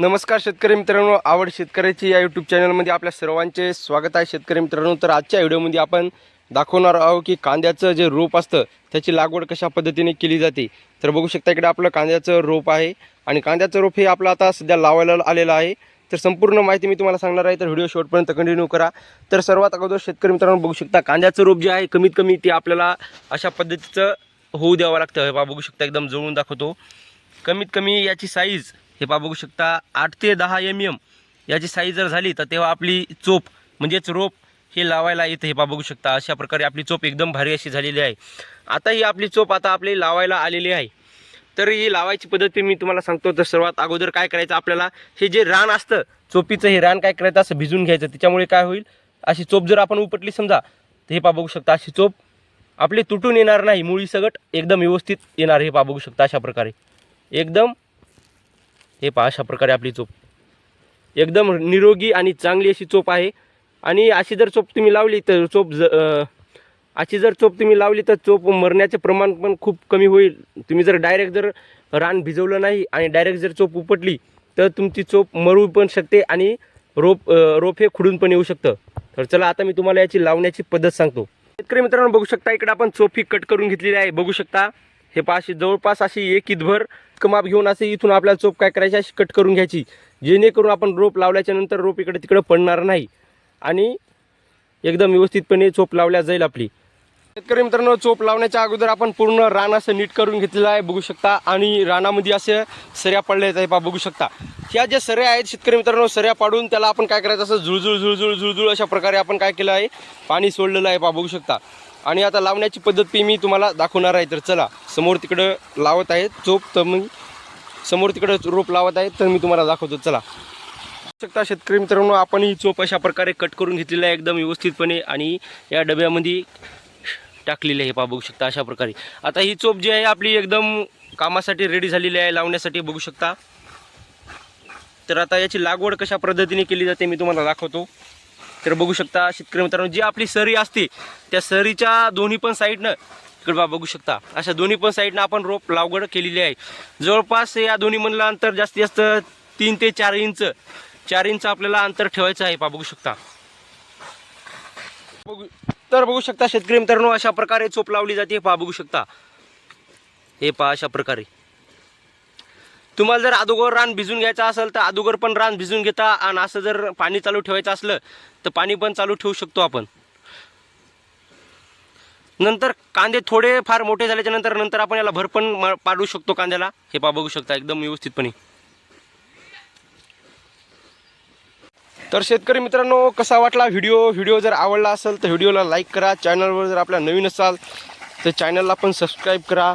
नमस्कार शेतकरी मित्रांनो आवड शेतकऱ्याची या यूट्यूब चॅनलमध्ये आपल्या सर्वांचे स्वागत आहे. शेतकरी मित्रांनो तर आजच्या व्हिडिओमध्ये आपण दाखवणार आहोत की कांद्याचं जे रोप असतं त्याची लागवड कशा पद्धतीने केली जाते. तर बघू शकता इकडे आपलं कांद्याचं रोप आहे आणि कांद्याचं रोप हे आपलं आता सध्या लावायला आलेलं आहे. तर संपूर्ण माहिती मी तुम्हाला सांगणार आहे तर व्हिडिओ शेवटपर्यंत कंटिन्यू करा. तर सर्वात अगोदर शेतकरी मित्रांनो बघू शकता कांद्याचं रोप जे आहे कमीत कमी ते आपल्याला अशा पद्धतीचं होऊ द्यावं लागतं. बा बघू शकता एकदम जवळून दाखवतो. कमीत कमी याची साईज हे पा बघू शकता आठ ते दहा एम एम याची साईज जर झाली तर तेव्हा आपली चोप म्हणजेच रोप हे लावायला येतं हे पा बघू शकता अशा प्रकारे आपली चोप एकदम भारी अशी झालेली आहे. आता ही आपली चोप आता आपली लावायला आलेली आहे. तर ही लावायची पद्धती मी तुम्हाला सांगतो तर सर्वात अगोदर काय करायचं आपल्याला हे जे रान असतं चोपीचं हे रान काय करायचं असं भिजून घ्यायचं त्याच्यामुळे काय होईल अशी चोप जर आपण उपटली समजा तर हे पा बघू शकता अशी चोप आपली तुटून येणार नाही मुळी सगट एकदम व्यवस्थित येणार हे पा बघू शकता अशा प्रकारे. एकदम हे पहा अशा प्रकारे आपली चोप एकदम निरोगी आणि चांगली अशी चोप आहे. आणि अशी जर चोप तुम्ही लावली तर चोप ज अशी जर चोप तुम्ही लावली तर चोप मरण्याचे प्रमाण पण खूप कमी होईल. तुम्ही जर डायरेक्ट जर रान भिजवलं नाही आणि डायरेक्ट जर चोप उपटली तर तुमची चोप मरू पण शकते आणि रोप रोप हे खुडून पण येऊ शकतं. तर चला आता मी तुम्हाला याची लावण्याची पद्धत सांगतो. शेतकरी मित्रांनो बघू शकता इकडे आपण चोप ही कट करून घेतलेली आहे. बघू शकता. हे पाशी जवळपास अशी एक इतभर कमाप घेऊन असे इथून आपल्याला चोप काय करायची अशी कट करून घ्यायची. जेणेकरून आपण रोप लावल्याच्या नंतर रोप इकडे तिकडे पडणार नाही. आणि एकदम व्यवस्थितपणे चोप लावल्या जाईल आपली. शेतकरी मित्रांनो चोप लावण्याच्या अगोदर आपण पूर्ण रान असं नीट करून घेतलेलं आहे बघू शकता. आणि रानामध्ये असे सऱ्या पडल्या आहेत पा बघू शकता. ह्या ज्या सऱ्या आहेत शेतकरी मित्रांनो सऱ्या पाडून त्याला आपण काय करायचं असं झुळझुळ झुळझुळ झुळझुळ अशा प्रकारे आपण काय केलं आहे पाणी सोडलेलं आहे पा बघू शकता. आणि आता लावण्याची पद्धत ती मी तुम्हाला दाखवणार आहे. तर चला समोर तिकडं लावत आहे चोप तर मी समोर तिकडं रोप लावत आहे तर मी तुम्हाला दाखवतो. चला. शकता शेतकरी मित्रांनो आपण ही चोप अशा प्रकारे कट करून घेतलेला आहे एकदम व्यवस्थितपणे आणि या डब्यामध्ये टाकलेली आहे. पहा बघू शकता अशा प्रकारे. आता ही चोप जी आहे आपली एकदम कामासाठी रेडी झालेली आहे लावण्यासाठी बघू शकता. तर आता याची लागवड कशा पद्धतीने केली जाते मी तुम्हाला दाखवतो. तर बघू शकता शेतकरी मित्रांनो जी आपली सरी असते त्या सरीच्या दोन्ही पण साईडनं इकडे बा बघू शकता अशा दोन्ही पण साईडनं आपण रोप लागवड केलेली आहे. जवळपास या दोन्ही मधलं अंतर जास्तीत जास्त तीन ते चार इंच चार इंच आपल्याला अंतर ठेवायचं आहे पा बघू शकता. बघू तर बघू शकता शेतकरी मित्रांनो अशा प्रकारे चोप लावली जाते पा बघू शकता. हे पहा अशा प्रकारे. तुम्हाला जर अगोदर रान भिजून घ्यायचं असेल तर अगोदर पण रान भिजून घेता आणि असं जर पाणी चालू ठेवायचं असलं तर पाणी पण चालू ठेवू शकतो आपण. नंतर कांदे थोडे फार मोठे झाल्याच्यानंतर नंतर आपण याला भर पण पाडू शकतो कांद्याला. हे पा बघू शकता एकदम व्यवस्थितपणे. तर शेतकरी मित्रांनो कसा वाटला व्हिडिओ? व्हिडिओ जर आवडला असेल तर व्हिडिओला लाईक करा. चॅनलवर जर आपल्या नवीन असाल तर चॅनलला पण सबस्क्राईब करा.